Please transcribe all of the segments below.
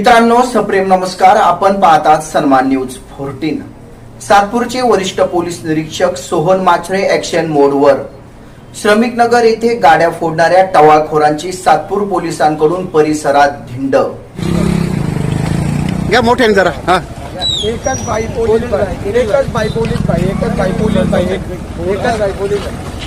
मित्रांनो सप्रेम नमस्कार. आपण पाहतात सन्मान न्यूज फोर्टीन. सातपूरचे वरिष्ठ पोलीस निरीक्षक सोहन माछरे ऍक्शन मोडवर श्रमिक नगर येथे गाड्या फोडणाऱ्या टवाळखोरांची सातपूर पोलिसांकडून परिसरात धिंड. घ्या मोठ्याने जरा. हा. एकच बाई पोलीस बाई. एकच बाई पोलीस बाई. एकच बाई पोलीस बाई. एक- एकच बाई पोलीस बाई.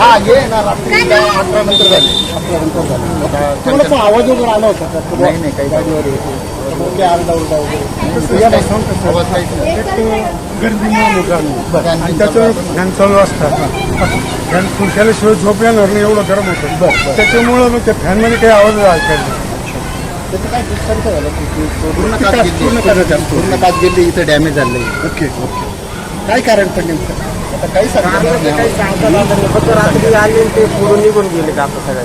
हा ये ना रात्री अकरा नंतर झाली. अकरा नंतर झाली. थोडासा आवाज वगैरे आला होता का? नाही नाही काही गाडीवर येते. आरडा उरडा वगैरे. या बसून कसं? आवाज काहीच नाही. गर्दीमुळे. आणि फॅन चालू असतात खुर्च्याशिवाय झोप येणार नाही एवढं गरम होतं. त्याच्यामुळं मग त्या फॅनमध्ये काही आवाज ऐकायला. त्याचं काय नुकसान झालं? पूर्ण काच गेली. पूर्ण काच गेली. इथं डॅमेज झालंय. Okay okay. काय कारण पण नेमकं? आता काही सांगता येणार नाही. काही सांगता आलं नाही. फक्त रात्री आले आणि ते पुढून निघून गेले सगळ्या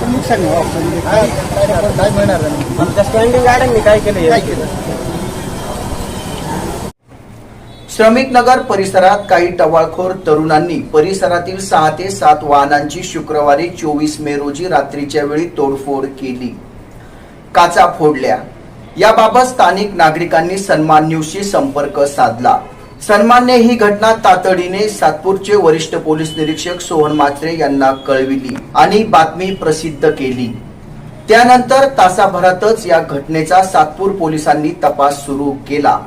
पण नुकसान आहे, हो. म्हणजे काय काय कारण- काय मिळणार नाही आमच्या स्टँडिंग गाड्यांनी काय केलं काय? केलं श्रमिक नगर परिसरात काही टवाळखोर तरुणांनी परिसरातील सहा ते सात वाहनांची शुक्रवारी चोवीस मे रोजी रात्रीच्या वेळी तोडफोड केली काचा फोडल्या याबाबत स्थानिक नागरिकांनी सन्मान न्यूजशी संपर्क साधला सन्मानने ही घटना तातडीने सातपूरचे वरिष्ठ पोलीस निरीक्षक सोहन मात्रे यांना कळविली आणि बातमी प्रसिद्ध केली. त्यानंतर तासाभरातच या घटनेचा सातपूर पोलिसांनी तपास सुरू केला.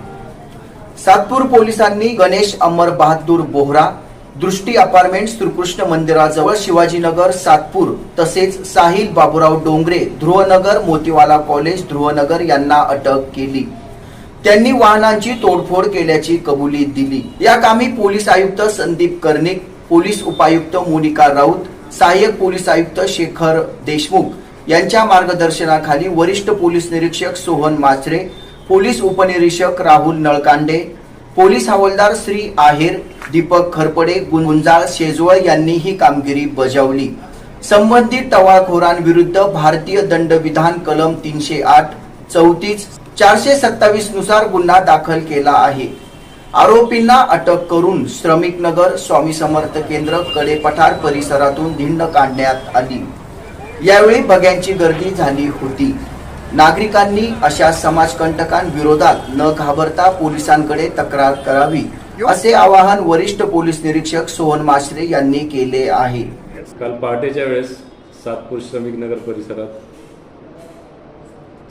सातपूर पोलिसांनी गणेश अमर बहादूर बोहरा दृष्टी अपार्टमेंट श्रीकृष्ण मंदिराजवळ शिवाजीनगर सातपूर तसेच साहिल बाबूराव डोंगरे ध्रुवनगर मोतीवाला कॉलेज ध्रुवनगर यांना अटक केली. त्यांनी वाहनांची तोडफोड केल्याची कबुली दिली. या कामी पोलीस आयुक्त संदीप कर्णिक पोलीस उपायुक्त मोनिका राऊत सहाय्यक पोलीस आयुक्त शेखर देशमुख यांच्या मार्गदर्शनाखाली वरिष्ठ पोलीस निरीक्षक सोहन माचरे पोलीस उपनिरीक्षक राहुल नळकांडे पोलीस हवालदार श्री आहेर दीपक खरपडे गुंजाळ शेजवळ यांनी ही कामगिरी बजावली. संबंधित टवाळखोरांविरुद्ध भारतीय दंडविधान कलम तीनशे आठ चौतीस चारशे सत्तावीसनुसार गुन्हा दाखल केला आहे. आरोपींना अटक करून श्रमिक नगर स्वामी समर्थ केंद्र कडेपठार परिसरातून धिंड काढण्यात आली. यावेळी बग्यांची गर्दी झाली होती. नागरिकांनी अशा समाजकंटकांविरोधात न घाबरता पोलिसांकडे तक्रार करावी असे आवाहन वरिष्ठ पोलीस निरीक्षक सोहन माश्रे यांनी केले आहे. काल पहाटेच्या वेळेस सातपूर श्रमिक नगर परिसरात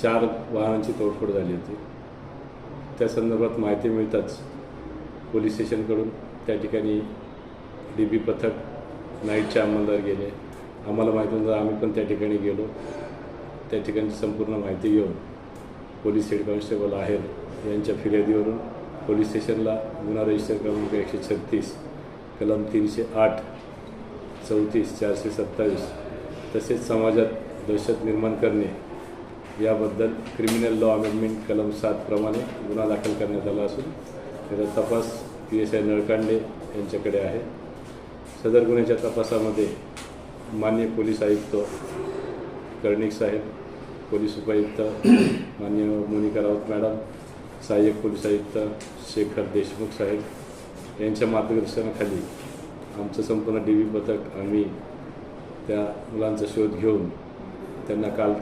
चार वाहनांची तोडफोड झाली होती. त्या संदर्भात माहिती मिळताच पोलीस स्टेशनकडून त्या ठिकाणी डी बी पथक नाईटच्या अंमलदार गेले. आम्हाला माहिती होतं आम्ही पण त्या ठिकाणी गेलो. त्या ठिकाणी संपूर्ण माहिती घेऊन पोलीस हेड कॉन्स्टेबल आहेर यांच्या फिर्यादीवरून पोलीस स्टेशनला गुन्हा रजिस्टर क्रमांक एकशे छत्तीस कलम तीनशे आठ चौतीस चारशे सत्तावीस तसेच समाजात दहशत निर्माण करणे याबद्दल क्रिमिनल लॉ अमेंडमेंट कलम सातप्रमाणे गुन्हा दाखल करण्यात आला असून त्याचा तपास पी एस आय नळकांडे यांच्याकडे आहे. सदर गुन्ह्याच्या तपासामध्ये मान्य पोलीस आयुक्त कर्णिक साहेब पोलीस उपायुक्त मान्य मोनिका राऊत मॅडम सहाय्यक पोलीस आयुक्त शेखर देशमुख साहेब यांच्या मार्गदर्शनाखाली आमचं संपूर्ण डी व्ही पथक आम्ही त्या मुलांचा शोध घेऊन त्यांना काल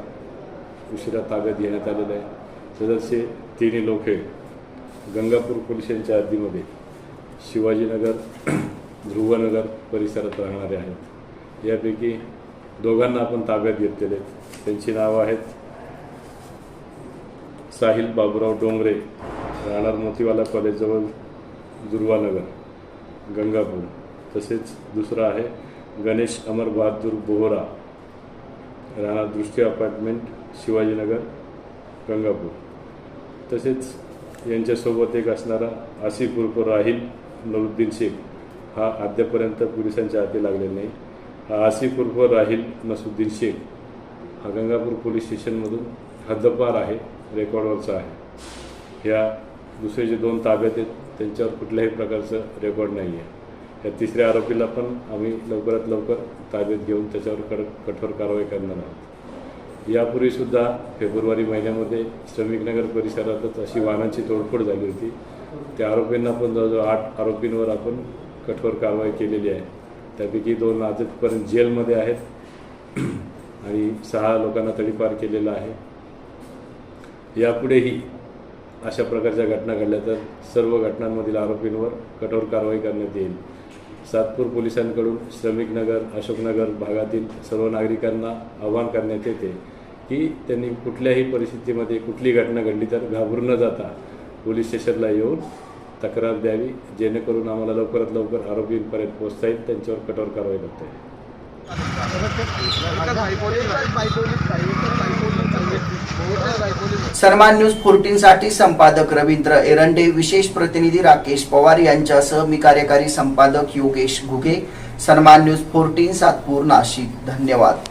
उशिरा ताब्यात घेण्यात आलेलं आहे. सदस्य तिन्ही लोक गंगापूर पोलीस यांच्या हद्दीमध्ये शिवाजीनगर ध्रुवनगर परिसरात राहणारे आहेत. यापैकी दोघांना आपण ताब्यात घेतलेले आहेत. त्यांची नावं आहेत साहिल बाबुराव डोंगरे राहणार मोतीवाला कॉलेजजवळ दुर्वानगर गंगापूर. तसेच दुसरा आहे गणेश अमर बहादूर बोहरा राहणार दृष्टी अपार्टमेंट शिवाजीनगर गंगापूर. तसेच यांच्यासोबत एक असणारा आसिफ उर्फ राहिल नरुद्दीन शेख हा अद्यापर्यंत पोलिसांच्या हाती लागलेला नाही. हा आसिफ उर्फ राहिल नसुद्दीन शेख हा गंगापूर पोलीस स्टेशनमधून हद्दपार आहे रेकॉर्डवरचा आहे. ह्या दुसरे जे दोन ताब्यात आहेत त्यांच्यावर कुठल्याही प्रकारचं रेकॉर्ड नाही आहे. या तिसऱ्या आरोपीला पण आम्ही लवकरात लवकर ताब्यात घेऊन त्याच्यावर कड कठोर कारवाई करणार आहोत. यापूर्वीसुद्धा फेब्रुवारी महिन्यामध्ये श्रमिकनगर परिसरातच अशी वाहनांची तोडफोड झाली होती. त्या आरोपींना पण जवळजवळ आठ आरोपींवर आपण कठोर कारवाई केलेली आहे. त्यापैकी दोन आजपर्यंत जेलमध्ये आहेत आणि सहा लोकांना तडीपार केलेला आहे. यापुढेही अशा प्रकारच्या घटना घडल्या तर सर्व घटनांमधील आरोपींवर कठोर कारवाई करण्यात येईल. सातपूर पोलिसांकडून श्रमिकनगर अशोकनगर भागातील सर्व नागरिकांना आवाहन करण्यात येते. की त्यांनी कुठल्याही परिस्थितीमध्ये कुठली घटना घडली तर घाबरून न जाता पोलीस स्टेशनला येऊन तक्रार द्यावी जेणेकरून आम्हाला लवकरात लवकर आरोपींपर्यंत पोहोचता येईल त्यांच्यावर कठोर कारवाई करता येईल. सन्मान न्यूज फोर्टीन साठी संपादक रवींद्र एरंडे विशेष प्रतिनिधी राकेश पवार यांच्यासह मी कार्यकारी संपादक योगेश घुगे. सन्मान न्यूज फोर्टीन सातपूर नाशिक. धन्यवाद.